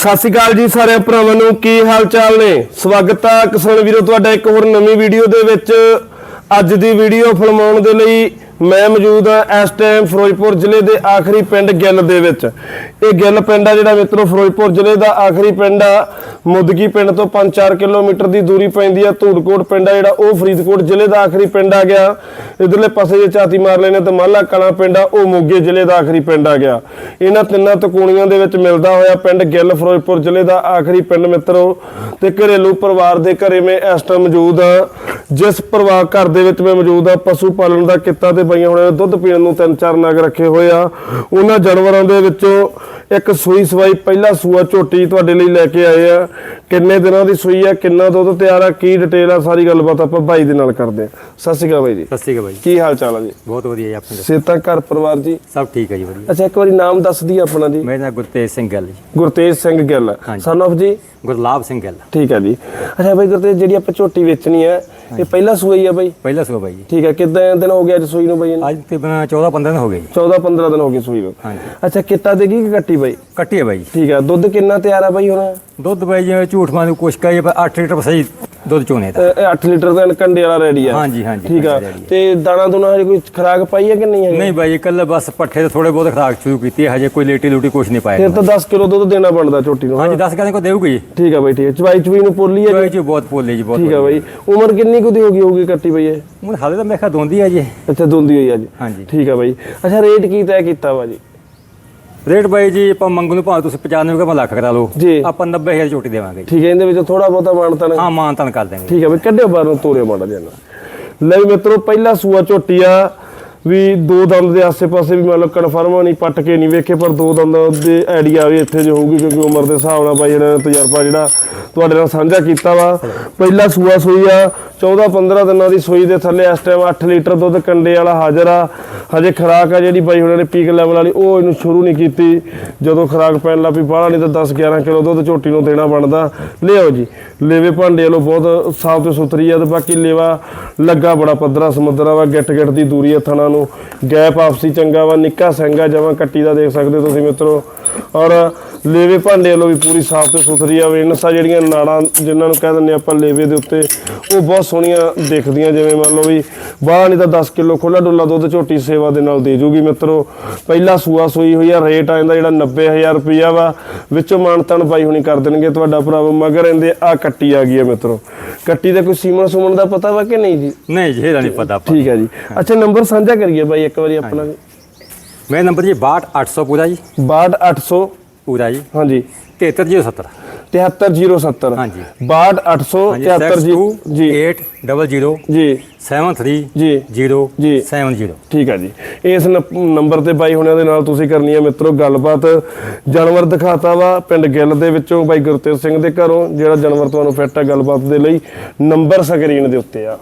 ਸਤਿ ਸ਼੍ਰੀ ਅਕਾਲ ਜੀ ਸਾਰੇ ਭਰਾਵਾਂ ਨੂੰ, ਕੀ ਹਾਲ ਚਾਲ ਨੇ? ਸਵਾਗਤ ਹੈ ਕਿਸਾਨ ਵੀਰੋ, ਤੁਹਾਡਾ ਇੱਕ ਹੋਰ ਨਵੀਂ ਵੀਡੀਓ ਦੇ ਵਿੱਚ। ਅੱਜ ਦੀ ਵੀਡੀਓ ਫਿਲਮਾਉਣ ਦੇ ਲਈ ਮੈਂ ਮੌਜੂਦ ਹਾਂ ਇਸ ਟਾਈਮ ਫਿਰੋਜ਼ਪੁਰ ਜ਼ਿਲ੍ਹੇ ਦੇ ਆਖਰੀ ਪਿੰਡ ਗਿੱਲ ਦੇ ਵਿੱਚ। ਇਹ ਗਿੱਲ ਪਿੰਡ ਆ ਜਿਹੜਾ ਮਿੱਤਰੋ, ਫਿਰੋਜ਼ਪੁਰ ਜ਼ਿਲ੍ਹੇ ਦਾ ਆਖਰੀ ਪਿੰਡ ਆ। ਮੁਦਗੀ ਪਿੰਡ ਤੋਂ 5-4 ਕਿਲੋਮੀਟਰ ਦੀ ਦੂਰੀ ਪੈਂਦੀ ਆ। ਧੂੜਕੋਟ ਪਿੰਡ ਆ ਜਿਹੜਾ, ਉਹ ਫਰੀਦਕੋਟ ਜ਼ਿਲ੍ਹੇ ਦਾ ਆਖਰੀ ਪਿੰਡ ਆ ਗਿਆ। ਇਧਰਲੇ ਪਾਸੇ ਜੇ ਝਾਤੀ ਮਾਰ ਲੈਣੇ ਤੇ ਮਾਲਾ ਕਲਾ ਪਿੰਡ ਆ, ਉਹ ਮੋਗੇ ਜ਼ਿਲ੍ਹੇ ਦਾ ਆਖਰੀ ਪਿੰਡ ਆ ਗਿਆ। ਇਹਨਾਂ ਤਿੰਨਾਂ ਤਕੂਣੀਆਂ ਦੇ ਵਿੱਚ ਮਿਲਦਾ ਹੋਇਆ ਪਿੰਡ ਗਿੱਲ ਫਿਰੋਜ਼ਪੁਰ ਜ਼ਿਲ੍ਹੇ ਦਾ ਆਖਰੀ ਪਿੰਡ ਮਿੱਤਰੋ। ਤੇ ਘਰੇਲੂ ਪਰਿਵਾਰ ਦੇ ਘਰੇ ਮੈਂ ਇਸ ਟਾਈਮ ਮੌਜੂਦ ਆ ਜਿਸ ਪਰਿਵਾਰ ਘਰ ਦੇ ਵਿੱਚ ਮੈਂ ਮੌਜੂਦ ਆ ਪਸ਼ੂ ਪਾਲਣ ਦਾ ਕਿੱਤਾ ਤੇ ਪਈਆਂ ਹੋਣੇ ਦੁੱਧ ਪੀਣ ਨੂੰ ਤਿੰਨ ਚਾਰ ਨਗ ਰੱਖੇ ਹੋਏ ਆ। ਉਹਨਾਂ ਜਾਨਵਰਾਂ ਦੇ ਵਿੱਚੋਂ ਇੱਕ ਸੂਈ ਸਵਾਈ ਪਹਿਲਾ ਸੂਆ ਝੋਟੀ ਤੁਹਾਡੇ ਲਈ ਲੈ ਕੇ ਆਏ ਆ। ਕਿੰਨੇ ਦਿਨਾਂ ਦੀ ਸੂਈ ਆ ਕਿੰਨਾ ਦੁੱਧ ਤਿਆਰ ਆ ਕੀ ਡਿਟੇਲ ਆ ਸਾਰੀ ਗੱਲਬਾਤ ਆਪਾਂ ਭਾਈ ਦੇ ਨਾਲ ਕਰਦੇ ਆ ਸਤਿ ਸ਼੍ਰੀ ਅਕਾਲ ਬਾਈ ਜੀ। ਸਤਿ ਸ਼੍ਰੀ ਅਕਾਲ ਬਾਈ ਕੀ ਹਾਲ ਚਾਲ ਆ ਜੀ? ਬਹੁਤ ਵਧੀਆ ਜੀ ਆਪਣੇ ਸੇਤਾ ਘਰ ਪਰਿਵਾਰ ਜੀ? ਸਭ ਠੀਕ ਹੈ ਜੀ ਵਧੀਆ। ਅੱਛਾ ਇੱਕ ਵਾਰੀ ਨਾਮ ਦੱਸ ਦਈਏ ਆਪਣਾ ਜੀ। ਮੇਰਾ ਨਾਮ ਗੁਰਤੇਜ ਸਿੰਘ ਗੱਲ ਜੀ। ਗੁਰਤੇਜ ਸਿੰਘ ਗਿੱਲ। ਹਾਂਜੀ। ਸਨ of ਜੀ? ਗੁਰਲਾਬ ਸਿੰਘ ਗੱਲ। ਠੀਕ ਹੈ ਜੀ। ਅੱਛਾ ਬਾਈ ਗੁਰਤੇਜ ਜਿਹੜੀ ਆਪਾਂ ਝੋਟੀ ਵੇਚਣੀ ਹੈ ਇਹ ਪਹਿਲਾ ਸੂਆ ਹੀ ਆ ਬਾਈ? ਪਹਿਲਾ ਸੋ ਬਾਈ ਜੀ। ਠੀਕ ਹੈ ਕਿੰਨੇ ਦਿਨ ਹੋ ਗਏ ਅੱਜ ਸੂਈ ਨੂੰ ਬਾਈ ਅੱਜ ਤਕਰੀਬਨ 14 15 ਦਿਨ ਹੋ ਗਏ ਜੀ। 14 15 ਦਿਨ ਹੋ ਗਏ ਸੂਈ ਨੂੰ। ਹਾਂਜੀ। ਅੱਛਾ ਕਿੱਤਾ ਦੇਗੀ ਕਿ ਕੱਟੀ ਬਾਈ। ਕੱਟੀ ਹੈ ਬਾਈ। ਜੀ ਠੀਕ ਹੈ ਦੁੱਧ ਕਿੰਨਾ ਤਿਆਰ ਆ ਬਾਈ ਹੁਣ? ਦੁੱਧ ਬਾਈ ਜੀ ਝੂਠ ਮਾਰੂ ਕੁਛ ਕਹੇ ਪਰ 8 ਲੀਟਰ ਸਹੀ ਦੁੱਧ ਚੋਣੇ ਦਾ 8 ਲੀਟਰ ਦਾ ਕੰਡੇ ਵਾਲਾ ਰੈਡੀ ਆ। ਹਾਂਜੀ ਹਾਂਜੀ ਠੀਕ ਆ। ready। ਤੇ ਦਾਣਾ ਦੁਨਾ ਹਜੇ ਕੋਈ ਖਰਾਕ ਪਾਈ ਹੈ ਕਿ ਨਹੀਂ ਹੈ ਨਹੀਂ ਬਾਈ ਕੱਲ ਬਸ ਪੱਠੇ ਤੇ ਥੋੜੇ ਬਹੁਤ ਖਰਾਕ ਸ਼ੁਰੂ ਕੀਤੀ ਹੈ ਹਜੇ ਕੋਈ ਲੇਟੀ ਲੂਟੀ ਕੁਛ ਨਹੀਂ ਫਿਰ ਪਾਇਆ ਤਾਂ 10 ਕਿਲੋ ਦੁੱਧ ਦੇਣਾ ਬਣਦਾ ਝੋਟੀ ਨੂੰ ਹਾਂਜੀ 10 ਕਹਿੰਦੇ ਕੋ ਦੇਊਗੀ ਜੀ। ਠੀਕ ਆ ਬਾਈ ਠੀਕ ਹੈ ਚਵਾਈ ਚਵਾਈ ਨੂੰ ਪੋਲੀ ਹੈ ਬਾਈ ਜੀ ਬਹੁਤ ਪੋਲੇ ਜੀ ਬਹੁਤ ਠੀਕ ਆ ਬਾਈ। ਉਮਰ ਕਿੰਨੀ ਕੁ ਦੀ ਹੋ ਗਈ ਹੋਊਗੀ ਕੱਟੀ ਬਾਈ ਇਹ? ਹੁਣ ਹਾਲੇ ਤਾਂ ਮੈਂ ਦੋਂਦੀ ਹੈ ਜੀ। ਅੱਛਾ ਦੁੰਦੀ ਹੋਈ ਅੱਜ ਹਾਂਜੀ। ਠੀਕ ਆ ਬਾਈ। ਅੱਛਾ ਰੇਟ ਕੀ ਤੈਅ ਕੀਤਾ ਵਾ ਜੀ? ਰੇਟ ਬਾਈ ਜੀ ਆਪਾਂ ਮੰਗੂ ਨੂੰ ਭਾਵੇਂ ਤੁਸੀਂ 95 ਰੁਪਏ ਲੱਖ ਕਰਾ ਲਓ। ਜੀ। ਆਪਾਂ 90000 ਝੋਟੀ ਦੇਵਾਂਗੇ। ਜੀ ਠੀਕ ਹੈ ਇਹਦੇ ਵਿੱਚ ਥੋੜਾ ਬਹੁਤਾ ਮਾਨਤਾ ਨੇ ਹਾਂ ਮਾਨ ਤਾਨ ਕਰ ਦੇਵਾਂਗੇ ਠੀਕ ਹੈ ਵੀ ਕੱਢਿਓ ਬਾਹਰ ਨੂੰ ਤੋਰਿਓ ਮਾੜਾ ਜਿਹਾ। ਲੈ ਵੀ ਮਿੱਤਰੋ ਪਹਿਲਾ ਸੂਆ ਝੋਟੀ ਆ ਵੀ ਦੋ ਦੰਦ ਦੇ ਆਸੇ-ਪਾਸੇ ਵੀ ਮਤਲਬ ਕਨਫਰਮ ਨਹੀਂ ਪੱਟ ਕੇ ਨਹੀਂ ਵੇਖੇ ਪਰ ਦੋ ਦੰਦ ਦੇ ਆਈਡੀਆ ਵੀ ਇੱਥੇ ਜੋ ਹੋਊਗੀ ਕਿਉਂਕਿ ਉਮਰ ਦੇ ਹਿਸਾਬ ਨਾਲ ਬਾਈ ਜਿਹੜਾ ਤਜਰਬਾ ਜਿਹੜਾ ਤੁਹਾਡੇ ਨਾਲ ਸਾਂਝਾ ਕੀਤਾ ਵਾ। ਪਹਿਲਾ ਸੂਆ ਸੂਈ ਆ 14-15 ਦਿਨਾਂ ਦੀ ਸੂਈ ਦੇ ਥੱਲੇ ਇਸ ਟਾਈਮ 8 ਲੀਟਰ ਦੁੱਧ ਕੰਡੇ ਵਾਲਾ ਹਾਜ਼ਰ ਆ। ਹਜੇ ਖਰਾਕ ਆ ਜਿਹੜੀ ਬਾਈ ਉਹਨਾਂ ਨੇ ਪੀਕ ਲੈਵਲ ਵਾਲੀ, ਉਹ ਇਹਨੂੰ ਸ਼ੁਰੂ ਨਹੀਂ ਕੀਤੀ। ਜਦੋਂ ਖਰਾਕ ਪੈਣ ਲੱਗ ਪਈ ਬਾਹਲਾ ਨਹੀਂ ਤਾਂ 10-11 ਕਿਲੋ ਦੁੱਧ ਝੋਟੀ ਨੂੰ ਦੇਣਾ ਬਣਦਾ। ਲਿਆਓ ਜੀ, ਲੇਵੇ ਭਾਂਡੇ ਵਾਲੋ ਬਹੁਤ ਸਾਫ਼ ਤੇ ਸੁਥਰੀ ਆ ਤੇ ਬਾਕੀ ਲੇਵਾ ਲੱਗਾ ਬੜਾ ਪੱਧਰਾ, ਸਮੁੰਦਰਾ ਵਾ ਗਿੱਟ ਗਿੱਟ ਦੀ ਦੂਰੀ ਆ ਥਣਾ ਨੂੰ। ਗੈਪ ਆਪਸੀ ਚੰਗਾ ਵਾ, ਨਿੱਕਾ ਸਹਿੰਗਾ ਜਮਾਂ ਕੱਟੀ ਦਾ ਦੇਖ ਸਕਦੇ ਹੋ ਤੁਸੀਂ ਮਿੱਤਰੋ। ਔਰ ਲੇਵੇ ਭਾਂਡੇ ਵਾਲੋ ਵੀ ਪੂਰੀ ਸਾਫ਼ ਤੇ ਸੁਥਰੀ ਆ। ਵੇਨਸਾ ਜਿਹੜੀਆਂ ਨਾੜਾਂ ਜਿਨ੍ਹਾਂ ਨੂੰ ਕਹਿ ਦਿੰਦੇ ਆਪਾਂ ਲੇਵੇ ਦੇ ਉੱਤੇ ਉਹ ਬਹੁਤ ਸੋਹਣੀਆਂ ਦਿਖਦੀਆਂ। ਜਿਵੇਂ ਮੰਨ ਲਓ ਵੀ ਬਾਹਰ ਨਹੀਂ ਤਾਂ 10 ਕਿਲੋ ਖੁੱਲਾ ਡੁੱਲਾ ਦੁੱਧ ਝੋਟੀ ਸੇਵਾ ਦੇ ਨਾਲ ਦੇ ਜੂਗੀ ਮਿੱਤਰੋ। ਪਹਿਲਾ ਸੂਆ ਸੂਈ ਹੋਈ ਆ ਰੇਟ ਆ ਇਹਦਾ ਜਿਹੜਾ 90000 ਰੁਪਿਆ ਵਾ। ਵਿੱਚੋਂ ਮਾਨਤਨ ਪਾਈ ਹੋਣੀ ਕਰ ਦੇਣਗੇ ਤੁਹਾਡਾ ਭਰਾਵਾ ਮਗਰ ਇਹਦੇ ਆ ਕੱਟੀ ਆ ਗਈ ਹੈ ਮਿੱਤਰੋ। ਕੱਟੀ ਦਾ ਕੋਈ ਸੀਮਨ ਸੁਮਨ ਦਾ ਪਤਾ ਵਾ ਕਿ ਨਹੀਂ ਜੀ? ਨਹੀਂ ਜੀ ਇਹਦਾ ਨਹੀਂ ਪਤਾ ਆਪਾਂ ਠੀਕ ਹੈ ਜੀ। ਅੱਛਾ ਨੰਬਰ ਸਾਂਝਾ ਕਰੀਏ ਬਾਈ ਇੱਕ ਵਾਰੀ ਆਪਣਾ ਮੇਰਾ ਨੰਬਰ ਜੀ 62800 ਪੂਰਾ ਜੀ। 62800 ਪੂਰਾ ਜੀ। ਹਾਂਜੀ। 73070 73070 ਹਾਂਜੀ। 62800 730 ਜੀ 800 ਜੀ। 73 ਜੀ। 0 ਜੀ। 70 ਠੀਕ ਆ ਜੀ। ਇਸ ਨੰਬਰ ਤੇ ਬਾਈ ਹੁਣਿਆਂ ਦੇ ਨਾਲ ਤੁਸੀਂ ਕਰਨੀ ਹੈ ਮਿੱਤਰੋ ਗੱਲਬਾਤ। ਜਾਨਵਰ ਦਿਖਾਤਾ ਵਾ ਪਿੰਡ ਗਿੱਲ ਦੇ ਵਿੱਚੋਂ ਬਾਈ ਗੁਰਤੇਜ ਸਿੰਘ ਦੇ ਘਰੋਂ ਜਿਹੜਾ ਜਾਨਵਰ ਤੁਹਾਨੂੰ ਫਿੱਟ ਹੈ ਗੱਲਬਾਤ ਦੇ ਲਈ। ਨੰਬਰ ਸਕਰੀਨ ਦੇ ਉੱਤੇ ਆ।